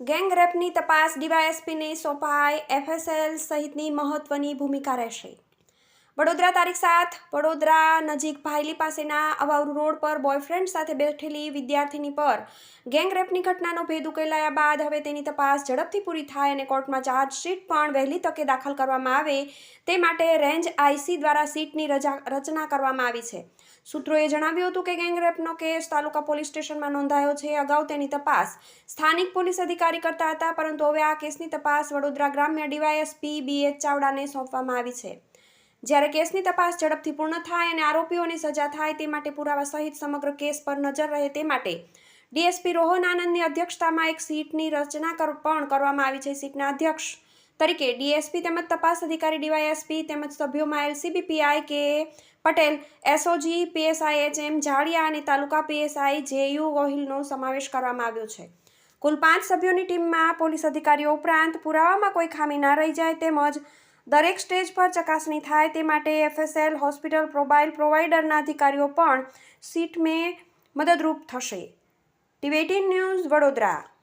Gang રેપની તપાસ ડીવાયએસપીને સોંપાય FSL સહિતની મહત્વની ભૂમિકા રહેશે. વડોદરા તારીખ સાત. વડોદરા નજીક ભાયલી પાસેના અવાવરુ રોડ પર બોયફ્રેન્ડ સાથે બેઠેલી વિદ્યાર્થીની પર ગેંગરેપની ઘટનાનો ભેદ ઉકેલાયા બાદ હવે તેની તપાસ ઝડપથી પૂરી થાય અને કોર્ટમાં ચાર્જશીટ પણ વહેલી તકે દાખલ કરવામાં આવે તે માટે રેન્જ આઈસી દ્વારા સીટની રચના કરવામાં આવી છે. સૂત્રોએ જણાવ્યું હતું કે ગેંગરેપનો કેસ તાલુકા પોલીસ સ્ટેશનમાં નોંધાયો છે. અગાઉ તેની તપાસ સ્થાનિક પોલીસ અધિકારી કરતા હતા, પરંતુ હવે આ કેસની તપાસ વડોદરા ગ્રામ્ય ડીવાયએસપી બી એચ ચાવડાને સોંપવામાં આવી છે. જ્યારે કેસની તપાસ ઝડપથી પૂર્ણ થાય અને આરોપીઓની સજા થાય તે માટે પુરાવા સહિત સમગ્ર કેસ પર નજર રહે તે માટે ડીએસપી રોહન આનંદની અધ્યક્ષતામાં એક સીટની રચના પણ કરવામાં આવી છે સીટના અધ્યક્ષ તરીકે. ડીએસપી તેમજ તપાસ અધિકારી ડીવાયએસપી તેમજ સભ્યોમાં LCB PI K Patel, SOG, PSI H M અને તાલુકા પીએસઆઈ, જેયુ ગોહિલનો સમાવેશ કરવામાં આવ્યો છે. કુલ પાંચ સભ્યોની ટીમમાં પોલીસ અધિકારીઓ ઉપરાંત પુરાવામાં કોઈ ખામી ના રહી જાય તેમજ દરેક સ્ટેજ પર ચકાસણી થાય તે માટે એફએસએલ હોસ્પિટલ પ્રોબાઇલ પ્રોવાઈડરના અધિકારીઓ પણ સીટ મેં મદદરૂપ થશે. TV news Vadodara.